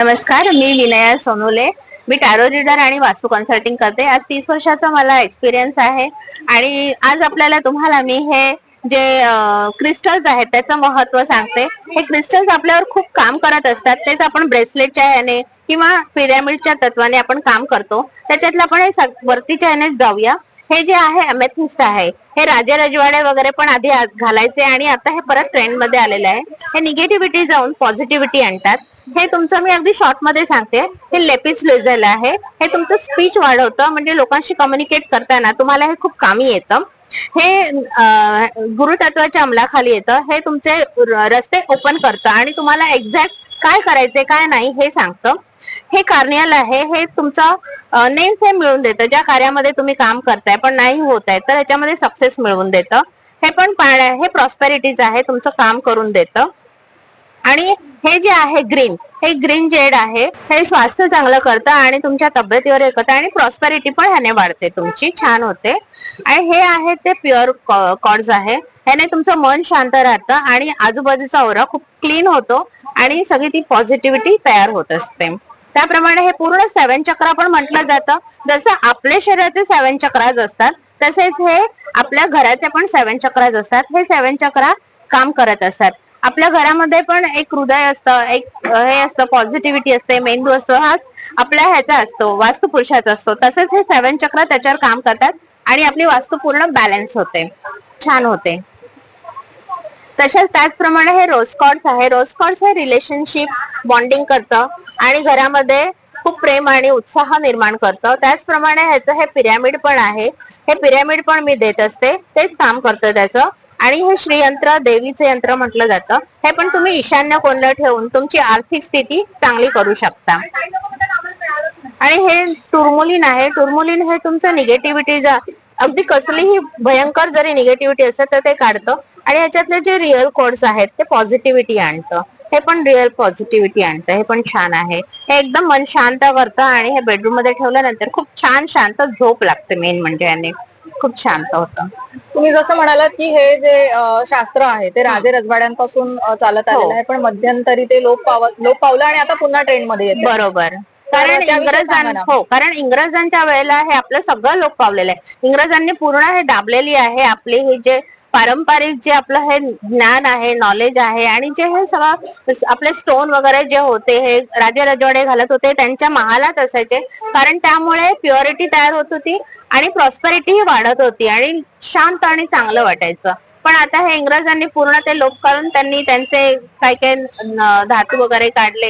नमस्कार मी विनया सोनोले. मी tarot reader आणि वास्तू कन्सल्टिंग करते. आज तीस वर्षाचा मला एक्सपिरियन्स आहे. आणि आज आपल्याला तुम्हाला मी हे जे क्रिस्टल्स आहेत त्याचं महत्त्व सांगते. हे क्रिस्टल्स आपल्यावर खूप काम करत असतात. तेच आपण ब्रेसलेटच्या ह्याने किंवा पिरॅमिडच्या तत्वाने आपण काम करतो. त्याच्यातलं आपण हे वरतीच्या ह्याने जाऊया. हे जे आहे अमेथिस्ट आहे हे राजे रजवाडे वगैरे पण आधी घालायचे आणि आता हे परत ट्रेंडमध्ये आलेलं आहे. हे निगेटिव्हिटी जाऊन पॉझिटिव्हिटी आणतात. हे तुमचं मी अगदी शॉर्टमध्ये सांगते. हे लेपिस लेझल आहे. हे तुमचं स्पीच वाढवतं म्हणजे लोकांशी कम्युनिकेट करताना तुम्हाला हे खूप कामी येतं. हे गुरुतत्वाच्या अंमलाखाली येतं. हे तुमचे रस्ते ओपन करतं आणि तुम्हाला एक्झॅक्ट काय करायचे काय नाही हे सांगतं. हे कार्नियल आहे हे तुमचं नेम फेम मिळवून देतं ज्या कार्यामध्ये तुम्ही काम करताय पण नाही होत आहे तर ह्याच्यामध्ये सक्सेस मिळवून देतं. हे पण पाण्या हे प्रॉस्पेरिटीज आहे तुमचं काम करून देतं. आणि हे जे आहे ग्रीन हे ग्रीन जेड आहे. हे स्वास्थ्य चांगलं करतं आणि तुमच्या तब्येतीवर हे करतं आणि प्रॉस्पेरिटी पण ह्याने वाढते. तुमची छान होते. आणि हे आहे ते प्युअर कॉर्ड्स आहे. ह्याने तुमचं मन शांत राहतं आणि आजूबाजूचा ओरा खूप क्लीन होतो आणि सगळी ती पॉझिटिव्हिटी तयार होत असते. त्याप्रमाणे हे पूर्ण सेवन चक्र पण म्हटलं जातं. जसं आपल्या शरीराचे सेवन चक्राज असतात तसेच हे आपल्या घराचे पण सेवन चक्राज असतात. हे सेवन चक्रा काम करत असतात. आपल्या घरामध्ये पण एक हृदय असतं एक हे असतं पॉझिटिव्हिटी असते मेंदू असतो हा आपल्या ह्याचा असतो वास्तुपुरुषाचा असतो. तसेच हे सेवन चक्र त्याच्यावर काम करतात आणि आपली वास्तू पूर्ण बॅलन्स होते छान होते. तसेच त्याचप्रमाणे हे रोजकॉर्ड्स आहे. रोजकॉर्ड्स हे रिलेशनशिप बॉन्डिंग करतं आणि घरामध्ये खूप प्रेम आणि उत्साह निर्माण करतं. त्याचप्रमाणे ह्याचं हे पिरॅमिड पण आहे. हे पिरॅमिड पण मी देत असते. तेच काम करतं त्याचं. आणि हे श्रीयंत्र देवीचं यंत्र म्हटलं जातं. हे पण तुम्ही ईशान्य कोणला ठेवून तुमची आर्थिक स्थिती चांगली करू शकता. आणि हे टुर्मुलिन आहे. टुर्मुलिन हे तुमचं निगेटिव्हिटी अगदी कसलीही भयंकर जरी निगेटिव्हिटी असेल तर ते काढतं. आणि ह्याच्यातले जे रिअल कोड्स आहेत ते पॉझिटिव्हिटी आणतं. हे पण रिअल पॉझिटिव्हिटी आणतं. हे पण छान आहे. हे एकदम मन शांत करतं आणि हे बेडरूममध्ये ठेवल्यानंतर खूप छान शांत झोप लागते मेन म्हणजे याने. खूप शांत होतं तुम्ही जसं म्हणालात की हे जे अ, शास्त्र आहे ते राजे रजवाड्यांपासून अ, चालत हो. आलेलं आहे पण मध्यंतरी ते लोप पावत लोप पावलं आणि आता पुन्हा ट्रेंडमध्ये येते बरोबर कारण त्याविषयी सांगा इंग्रजां ना. हो कारण इंग्रजांच्या वेळेला हे आपलं सगळं लोक पावलेलं आहे इंग्रजांनी पूर्ण हे दाबलेली आहे आपले हे जे पारंपरिक जे आपलं हे ज्ञान आहे नॉलेज आहे आणि जे हे सगळं आपले स्टोन वगैरे जे होते हे राजे रजवाडे घालत होते त्यांच्या महालात असायचे. कारण त्यामुळे प्युअरिटी तयार होत होती आणि प्रॉस्पेरिटीही वाढत होती आणि शांत आणि चांगलं वाटायचं. पण आता हे इंग्रजांनी पूर्ण ते लोप करून त्यांनी त्यांचे काही काही धातू वगैरे काढले.